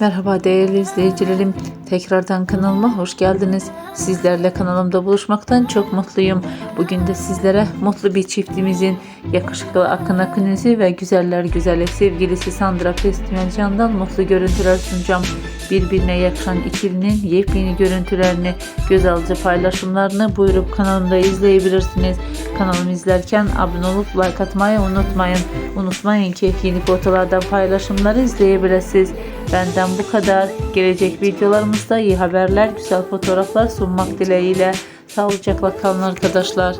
Merhaba değerli izleyicilerim. Tekrardan kanalıma hoş geldiniz. Sizlerle kanalımda buluşmaktan çok mutluyum. Bugün de sizlere mutlu bir çiftimizin yakışıklı Akın Akınüzü ve güzeller güzeli sevgilisi Sandra Festivalcan'dan mutlu görüntüler sunacağım. Birbirine yakışan ikilinin yepyeni görüntülerini, göz alıcı paylaşımlarını buyurup kanalımda izleyebilirsiniz. Kanalımı izlerken abone olup like atmayı unutmayın. Unutmayın ki yeni fotolardan paylaşımları izleyebilirsiniz. Benden bu kadar. Gelecek videolarımızda iyi haberler, güzel fotoğraflar sunmak dileğiyle. Sağlıcakla kalın arkadaşlar.